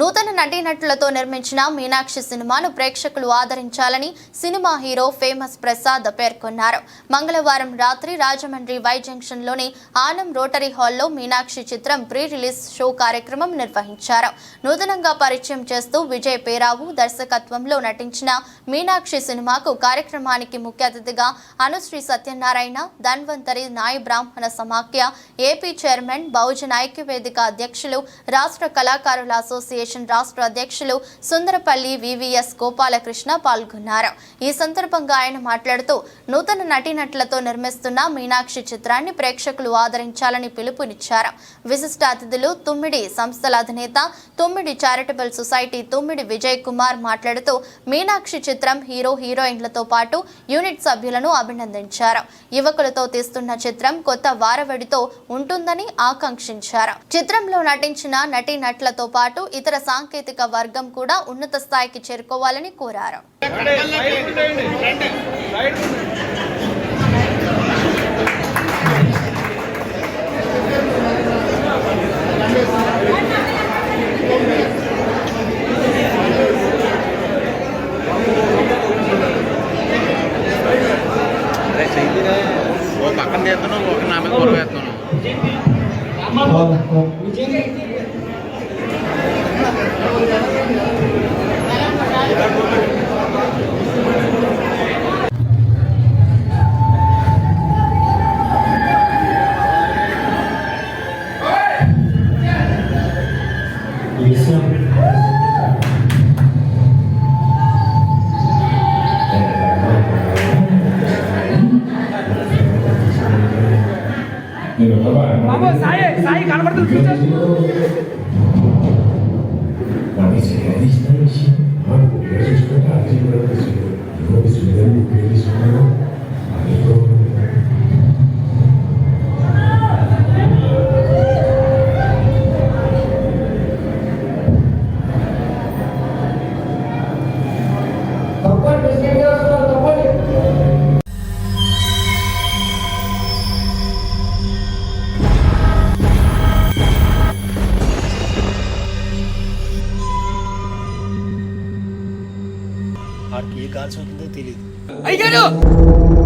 నూతన నటీనటులతో నిర్మించిన మీనాక్షి సినిమాను ప్రేక్షకులు ఆదరించాలని సినిమా హీరో ఫేమస్ ప్రసాద్ పేర్కొన్నారు. మంగళవారం రాత్రి రాజమండ్రి వై జంక్షన్లోని ఆనం రోటరీ హాల్లో మీనాక్షి చిత్రం ప్రీ రిలీజ్ షో కార్యక్రమం నిర్వహించారు. నూతనంగా పరిచయం చేస్తూ విజయ్ పేరావు దర్శకత్వంలో నటించిన మీనాక్షి సినిమాకు కార్యక్రమానికి ముఖ్య అతిథిగా అనుశ్రీ సత్యనారాయణ ధన్వంతరి నాయ బ్రాహ్మణ సమాఖ్య ఏపీ చైర్మన్ బహుజన ఐక్యవేదిక అధ్యక్షులు రాష్ట్ర కళాకారుల అసోసియేషన్ రాష్ట్ర అధ్యక్షులు సుందరపల్లి వివిఎస్ గోపాలకృష్ణ పాల్గొన్నారు. ఈ సందర్భంగా ఆయన మాట్లాడుతూ నూతన నటీనటులతో నిర్మిస్తున్న మీనాక్షి చిత్రాన్ని ప్రేక్షకులు ఆదరించాలని పిలుపునిచ్చారు. విశిష్ట అతిథులు తుమ్మిడి సంస్థల అధినేత తుమ్మిడి చారిటబుల్ సొసైటీ తుమ్మిడి విజయ్ కుమార్ మాట్లాడుతూ మీనాక్షి చిత్రం హీరో హీరోయిన్లతో పాటు యూనిట్ సభ్యులను అభినందించారు. యువకులతో తీస్తున్న చిత్రం కొత్త వారవడితో ఉంటుందని ఆకాంక్షించారు. చిత్రంలో నటించిన నటీనటులతో పాటు ఇతర సాంకేతిక వర్గం కూడా ఉన్నత స్థాయికి చేరుకోవాలని కోరారు. ఓ పక్కన తీస్తున్నావు ఒక నా మీద Vamos, sai, sai, cara, para tudo. వాడికి కాల్సి అవుతుందో తెలియదు అయ్యాడు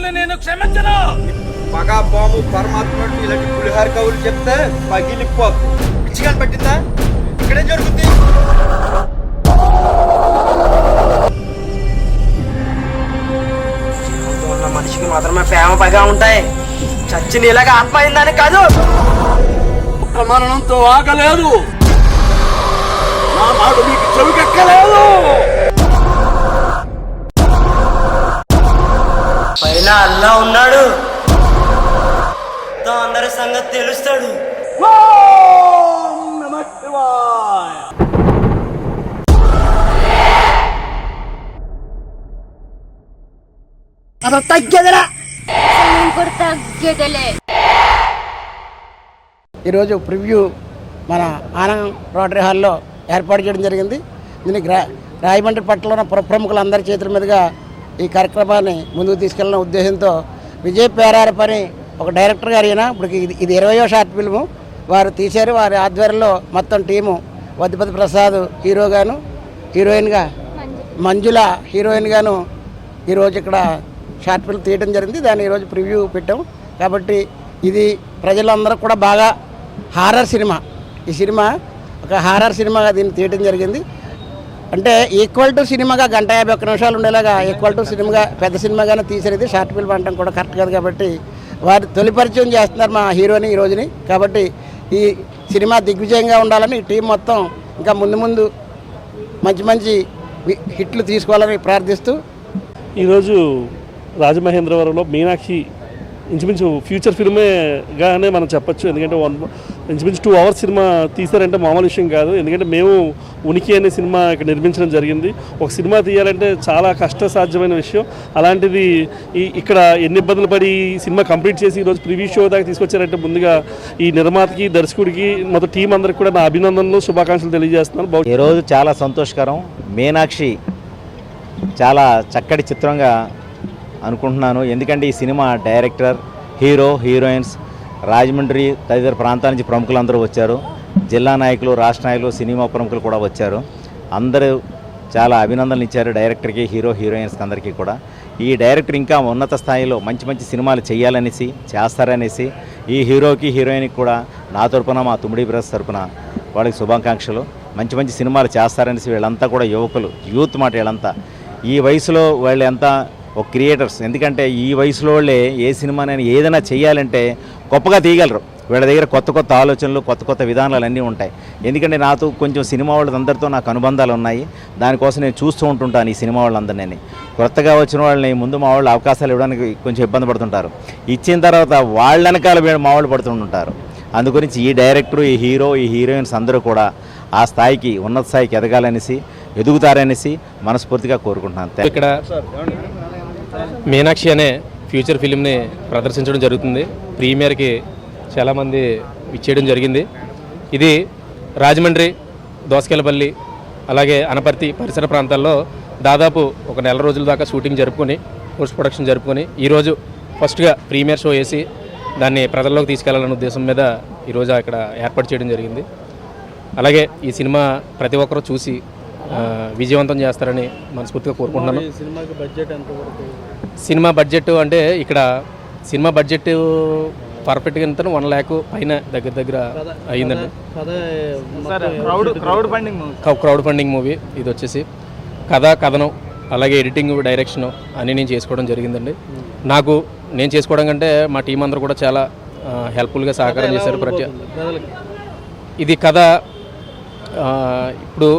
తప్పుల్ని నేను క్షమించను. మగా బాము పరమాత్ముడు ఇలాంటి పులిహార కవులు చెప్తే పగిలిపోతుంది పిచ్చిగా పట్టిందా? ఇక్కడే జరుగుతుంది? ఉన్న మనిషికి మాత్రమే ప్రేమ పగా ఉంటాయి. చచ్చిన ఇలాగ ఆత్మ అయిందని కాదు. మరణంతో ఆగలేదు. నా మాట మీకు చెవికెక్కలేదు. పైన అల్లా ఉన్నాడు. తో అందరి సంగతి తెలుస్తాడు. తగ్గేదిరా. తగ్గేదలే. ఈరోజు ప్రివ్యూ మన ఆనంద్ రోటరీ హాల్లో ఏర్పాటు చేయడం జరిగింది. దీనికి రా రాయమండ్రి పట్టణంలో ప్రముఖులందరి చేతుల మీదుగా ఈ కార్యక్రమాన్ని ముందుకు తీసుకెళ్ళిన ఉద్దేశంతో విజయ్ పేరారి పని ఒక డైరెక్టర్ గారు అయినా ఇప్పుడు ఇది ఇది ఇరవయో షార్ట్ ఫిల్ము. వారు తీశారు. వారి ఆధ్వర్యంలో మొత్తం టీము వద్దిపతి ప్రసాద్ హీరోగాను హీరోయిన్గా మంజుల హీరోయిన్గాను ఈరోజు ఇక్కడ షార్ట్ ఫిల్మ్ తీయడం జరిగింది. దాన్ని ఈరోజు ప్రివ్యూ పెట్టాం. కాబట్టి ఇది ప్రజలందరూ కూడా బాగా హారర్ సినిమా. ఈ సినిమా ఒక హారర్ సినిమాగా దీన్ని తీయడం జరిగింది. అంటే ఈక్వల్ టు సినిమాగా గంట యాభై ఒక్క నిమిషాలు ఉండేలాగా ఈక్వల్ టు సినిమాగా పెద్ద సినిమాగానే తీసేది షార్ట్ ఫిల్మ్ అనడం కూడా కరెక్ట్ కాదు కాబట్టి వారు తొలి పరిచయం చేస్తున్నారు మా హీరోని ఈ రోజుని. కాబట్టి ఈ సినిమా దిగ్విజయంగా ఉండాలని టీం మొత్తం ఇంకా ముందు ముందు మంచి మంచి హిట్లు తీసుకోవాలని ప్రార్థిస్తూ ఈరోజు రాజమహేంద్రవరంలో మీనాక్షి ఇంచుమించు ఫ్యూచర్ ఫిల్మేగానే మనం చెప్పచ్చు. ఎందుకంటే వన్ ఇంచుమించు టూ అవర్స్ సినిమా తీశారంటే మామూలు విషయం కాదు. ఎందుకంటే మేము ఉనికి అనే సినిమా ఇక్కడ నిర్మించడం జరిగింది. ఒక సినిమా తీయాలంటే చాలా కష్టసాధ్యమైన విషయం. అలాంటిది ఈ ఇక్కడ ఎన్ని ఇబ్బందులు పడి ఈ సినిమా కంప్లీట్ చేసి ఈరోజు ప్రివ్యూ షో దాకా తీసుకొచ్చారంటే ముందుగా ఈ నిర్మాతకి దర్శకుడికి మొత్తం టీం అందరికి కూడా నా అభినందనలు శుభాకాంక్షలు తెలియజేస్తున్నాను. బహు- ఈరోజు చాలా సంతోషకరం. మీనాక్షి చాలా చక్కటి చిత్రంగా అనుకుంటున్నాను. ఎందుకంటే ఈ cinema director hero heroines Rajahmundry తదితర ప్రాంతాల నుంచి ప్రముఖులందరూ వచ్చారు. జిల్లా నాయకులు రాష్ట్ర నాయకులు సినిమా ప్రముఖులు కూడా వచ్చారు. అందరూ చాలా అభినందనలు ఇచ్చారు డైరెక్టర్కి హీరో హీరోయిన్స్కి అందరికీ కూడా. ఈ డైరెక్టర్ ఇంకా ఉన్నత స్థాయిలో మంచి మంచి సినిమాలు చేయాలనేసి చేస్తారనేసి ఈ హీరోకి హీరోయిన్కి కూడా నా తరపున మా తుమ్మిడి బ్రదర్స్ తరపున వాళ్ళకి శుభాకాంక్షలు. మంచి మంచి సినిమాలు చేస్తారనేసి వీళ్ళంతా కూడా యువకులు యూత్ మాట వీళ్ళంతా. ఈ వయసులో వాళ్ళు ఎంత ఒక క్రియేటర్స్. ఎందుకంటే ఈ వయసులో వాళ్ళే ఏ సినిమానైనా ఏదైనా చేయాలంటే గొప్పగా తీయగలరు. వీళ్ళ దగ్గర కొత్త కొత్త ఆలోచనలు కొత్త కొత్త విధానాలు అన్నీ ఉంటాయి. ఎందుకంటే నాతో కొంచెం సినిమా వాళ్ళందరితో నాకు అనుబంధాలు ఉన్నాయి. దానికోసం నేను చూస్తూ ఉంటుంటాను ఈ సినిమా వాళ్ళందరినీ. కొత్తగా వచ్చిన వాళ్ళని ముందు మా వాళ్ళు అవకాశాలు ఇవ్వడానికి కొంచెం ఇబ్బంది పడుతుంటారు. ఇచ్చిన తర్వాత వాళ్ళ వెనకాల మా వాళ్ళు పడుతుంటుంటారు అందుగురించి ఈ డైరెక్టరు ఈ హీరో ఈ హీరోయిన్స్ అందరూ కూడా ఆ స్థాయికి ఉన్నత స్థాయికి ఎదగాలనేసి ఎదుగుతారనేసి మనస్ఫూర్తిగా కోరుకుంటున్నాను. ఇక్కడ మీనాక్షి అనే ఫ్యూచర్ ఫిలింని ప్రదర్శించడం జరుగుతుంది. ప్రీమియర్కి చాలామంది ఇచ్చేయడం జరిగింది. ఇది రాజమండ్రి దోసకేలపల్లి అలాగే అనపర్తి పరిసర ప్రాంతాల్లో దాదాపు ఒక నెల రోజుల దాకా షూటింగ్ జరుపుకొని పోస్ట్ ప్రొడక్షన్ జరుపుకొని ఈరోజు ఫస్ట్గా ప్రీమియర్ షో వేసి దాన్ని ప్రజల్లోకి తీసుకెళ్ళాలనే ఉద్దేశం మీద ఈరోజు అక్కడ ఏర్పాటు చేయడం జరిగింది. అలాగే ఈ సినిమా ప్రతి ఒక్కరూ చూసి విజయవంతం చేస్తారని మనస్ఫూర్తిగా కోరుకుంటున్నాను. సినిమా బడ్జెట్ అంటే ఇక్కడ సినిమా బడ్జెట్ పర్ఫెక్ట్గా ఎంత వన్ ల్యాక్ పైన దగ్గర దగ్గర అయ్యిందండి క్రౌడ్ ఫండింగ్ మూవీ ఇది వచ్చేసి. కథ కథనం అలాగే ఎడిటింగ్ డైరెక్షన్ అన్నీ నేను చేసుకోవడం జరిగిందండి. నాకు నేను చేసుకోవడం కంటే మా టీం అందరూ కూడా చాలా హెల్ప్ఫుల్గా సహకారం చేశారు ప్రతి ఇది కథ ఇప్పుడు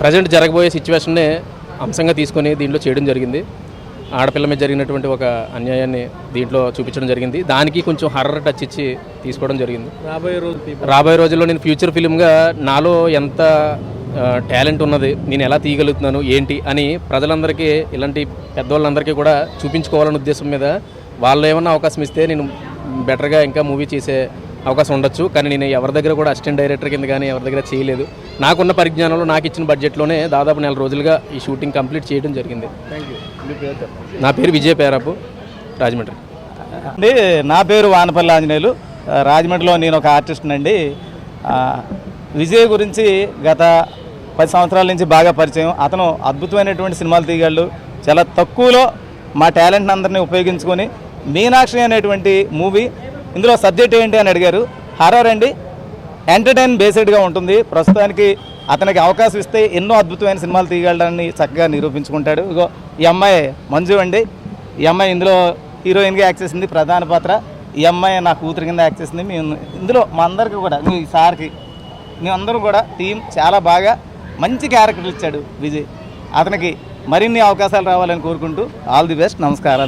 ప్రజెంట్ జరగబోయే సిచ్యువేషన్నే అంశంగా తీసుకొని దీంట్లో చేయడం జరిగింది. ఆడపిల్ల మీద జరిగినటువంటి ఒక అన్యాయాన్ని దీంట్లో చూపించడం జరిగింది. దానికి కొంచెం హర్రర్ టచ్ ఇచ్చి తీసుకోవడం జరిగింది. రాబోయే రోజు రాబోయే రోజుల్లో నేను ఫ్యూచర్ ఫిలింగా నాలో ఎంత టాలెంట్ ఉన్నది నేను ఎలా తీయగలుగుతున్నాను ఏంటి అని ప్రజలందరికీ ఇలాంటి పెద్దవాళ్ళందరికీ కూడా చూపించుకోవాలనే ఉద్దేశం మీద వాళ్ళు ఏమన్నా అవకాశం ఇస్తే నేను బెటర్గా ఇంకా మూవీ చేసే అవకాశం ఉండొచ్చు. కానీ నేను ఎవరి దగ్గర కూడా అసిస్టెంట్ డైరెక్టర్ కింద కానీ ఎవరి దగ్గర చేయలేదు. నాకున్న పరిజ్ఞానంలో నాకు ఇచ్చిన బడ్జెట్లోనే దాదాపు నెల రోజులుగా ఈ షూటింగ్ కంప్లీట్ చేయడం జరిగింది. నా పేరు విజయ్ పేరాపు రాజమండ్రి. అండి నా పేరు వానపల్లి ఆంజనేయులు. రాజమండ్రిలో నేను ఒక ఆర్టిస్ట్ అండి. విజయ్ గురించి గత పది సంవత్సరాల నుంచి బాగా పరిచయం. అతను అద్భుతమైనటువంటి సినిమాలు తీయగలడు. చాలా తక్కువలో మా టాలెంట్ అందరినీ ఉపయోగించుకొని మీనాక్షి అనేటువంటి మూవీ ఇందులో సబ్జెక్ట్ ఏంటి అని అడిగారు. హారర్ అండి. ఎంటర్టైన్ బేస్డ్గా ఉంటుంది. ప్రస్తుతానికి అతనికి అవకాశం ఇస్తే ఎన్నో అద్భుతమైన సినిమాలు తీయగలడాన్ని చక్కగా నిరూపించుకుంటాడు. ఇగో ఈ అమ్మాయి మంజు అండి. ఈ అమ్మాయి ఇందులో హీరోయిన్గా యాక్ట్ చేసింది ప్రధాన పాత్ర. ఈ అమ్మాయి నా కూతురు కింద యాక్ట్ చేసింది మేము ఇందులో మా అందరికీ కూడా మీ సార్కి మేమందరూ కూడా టీం చాలా బాగా మంచి క్యారెక్టర్లు ఇచ్చాడు విజయ్. అతనికి మరిన్ని అవకాశాలు రావాలని కోరుకుంటూ ఆల్ ది బెస్ట్. నమస్కారాలు.